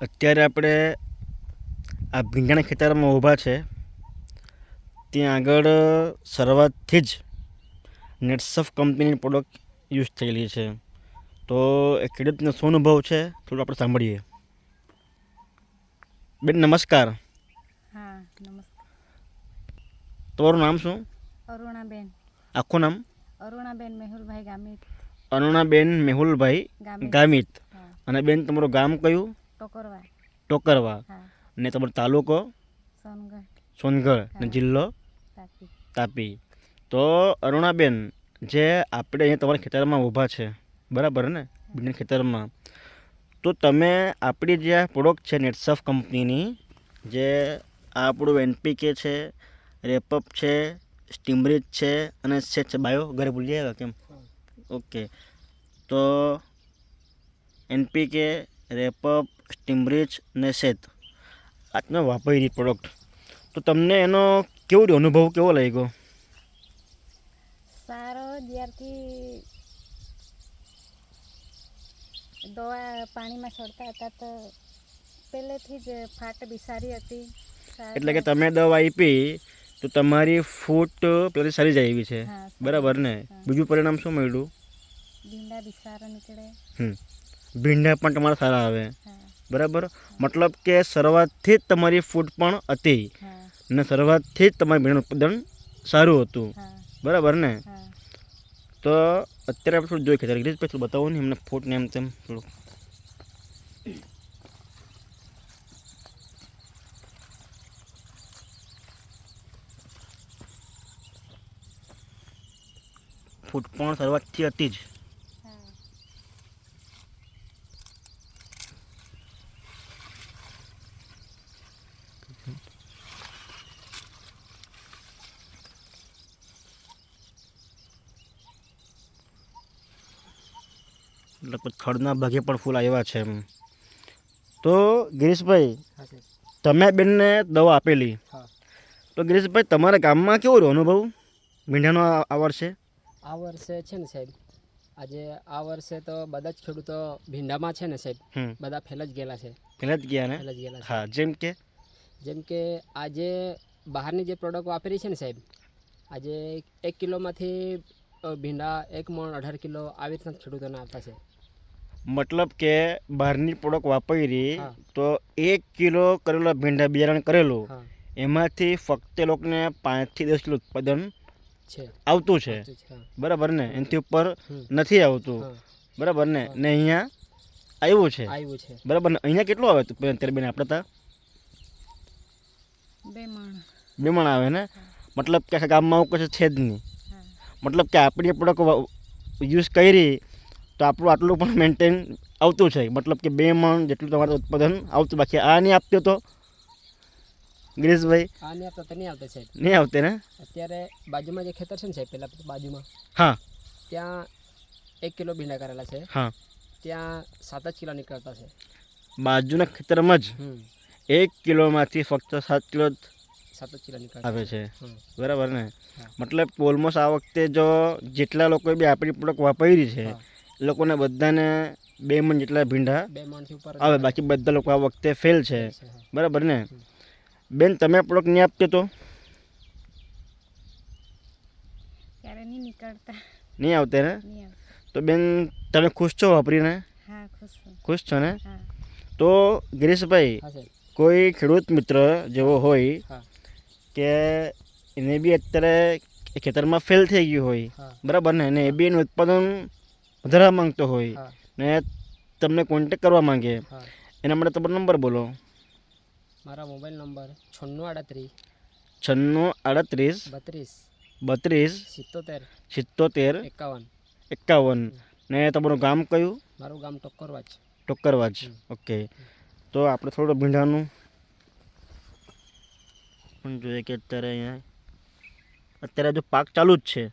અત્યારે આપણે આ ભીંડાના ખેતરમાં ઊભા છે. ત્યાં આગળ શરૂઆતથી જ નેટસફ કંપનીની પ્રોડક્ટ યુઝ થયેલી છે. તો એ ખેડૂતનો શું અનુભવ છે? થોડું આપણે સાંભળીએ. બેન નમસ્કાર. તમારું નામ શું? અરુણાબેન. આખું નામ? અરુણાબેન મેહુલભાઈ ગામિત. અરુણાબેન મેહુલભાઈ ગામિત. અને બેન તમારું ગામ કયું? ટોકરવા ટોકરવા અને તમારો તાલુકો? સોનગઢ. અને જિલ્લો? તાપી. તાપી. તો અરુણાબેન જે આપણે અહીંયા તમારા ખેતરમાં ઊભા છે બરાબર ને? બીજના ખેતરમાં. તો તમે આપણી જે આ પ્રોડક્ટ છે નેટસફ કંપનીની જે આ આપણું એનપીકે છે રેપઅપ છે સ્ટીમરીજ છે અને સેટ છે બાયો ઘરે ભૂલી આવ્યા કેમ? ઓકે. તો એનપીકે રેપઅપ સ્ટીમરેચ ને સેત. આ તમે વાપરી પ્રોડક્ટ તો તમને એનો કેવો રહ્યો અનુભવ કેવો લાગ્યો? સારો જ્યારથી દવા પાણીમાં છોડતા હતા તો પહેલેથી જ ફાટ બી સારી હતી એટલે કે તમે દવા આપી તો તમારી ફૂટ પેલી સારી જાય એવી છે. બરાબર ને? બીજું પરિણામ શું મળ્યું? ભીંડા બિસારા નીકળે. હમ. ભીંડા પણ તમારા સારા આવે. બરાબર? મતલબ કે શરૂઆતથી જ તમારી ફૂટ પણ હતી. ને શરૂઆતથી જ તમારી ભીંડાનું ઉત્પાદન સારું હતું. બરાબર ને? તો અત્યારે આપણે થોડું જોઈ ખેતર પછી બતાવો ને એમને ફૂટ ને એમ તેમ થોડું ફૂટ પણ શરૂઆતથી હતી જ હા લગભગ ખડના ભાગે પણ ફૂલ આવ્યા છે એમ. તો ગિરીશભાઈ તમે બેનને દવા આપેલી. તો ગિરીશભાઈ તમારા ગામમાં કેવો રહ્યો અનુભવ? ભીંડાનો આ વર્ષે? આ વર્ષે છે ને સાહેબ આજે આ વર્ષે તો બધા જ ખેડૂતો ભીંડામાં છે ને સાહેબ. બધા ફેલ જ ગયેલા છે. ફેલ જ ગયા ને? ફેલ જ ગયેલા હા જેમ કે? જેમ કે આજે બહારની જે પ્રોડક્ટ વાપરી છે ને સાહેબ આજે એક કિલોમાંથી ભીંડા એક મણ અઢાર કિલો આવી રીતના ખેડૂતોને આપતા છે. મતલબ કે બહારની પ્રોડક્ટ વાપરી તો એક કિલો કરેલો ભીંડા બિયારણ કરેલું એમાંથી ફક્ત એ લોકોને પાંચથી દસ કિલો ઉત્પાદન છે. આવતું છે. બરાબર ને? એનાથી ઉપર નથી આવતું. બરાબર ને? ને અહીંયા આવ્યું છે. આવ્યું છે. બરાબર ને? અહીંયા કેટલું આવે? તું અત્યારે બેન આપણે તા. બે મણ બે મણ આવે ને? મતલબ કે આખા ગામમાં આવું કશું છે જ નહીં. મતલબ કે આપણી પ્રોડક્ટ યુઝ કરી તો આપણું આટલું પણ મેન્ટેન આવતું છે. મતલબ કે બે મણ જેટલું તમારું ઉત્પાદન આવતું બાકી આ નહીં આપતો તો? ગિરીશભાઈ? આ નહીં આપતા તો નહીં આવતો છે નહીં આવતે ને? અત્યારે બાજુમાં જે ખેતર છે ને સાહેબ પેલા બાજુમાં હા. ત્યાં એક કિલો ભીંડા કરેલા છે. હા. ત્યાં સાત જ કિલો નીકળતા છે. બાજુના ખેતરમાં જ? હમ. એક કિલોમાંથી ફક્ત સાત કિલો જ સાત જ કિલો આવે છે. બરાબર ને? મતલબ ઓલમોસ્ટ આ વખતે જો જેટલા લોકોએ બી આપણી પ્રોડક્ટ વાપરી છે એ લોકોને બધાને બે મણ જેટલા ભીંડા આવે બાકી બધા લોકો આ વખતે ફેલ છે. બરાબર ને? બેન તમે પ્રોડક્ટ નહીં આપતો તો? નહીં નીકળતા. આવતે ને? તો બેન તમે ખુશ છો વાપરીને? ખુશ છું. છો ને? તો ગિરીશભાઈ કોઈ ખેડૂત મિત્ર જેવો હોય કે એને બી અત્યારે ખેતરમાં ફેલ થઈ ગયું હોય બરાબર ને? અને એ બી એનું ઉત્પાદન વધારવા માંગતો હોય ને તમને કોન્ટેક કરવા માંગે એના માટે તમારો નંબર બોલો. મારા મોબાઈલ નંબર છન્નું આડત્રીસ. છન્નું આડત્રીસ. બત્રીસ. બત્રીસ. સિત્તોતેર. સિત્તોતેર. એકાવન. એકાવન. ને તમારું ગામ કયું? મારું ગામ ટોકરવાજ. ટોકરવાજ. ઓકે. તો આપણે થોડું ભીંડાનું પણ જોઈએ કે અત્યારે અહીંયા અત્યારે જો પાક ચાલુ જ છે.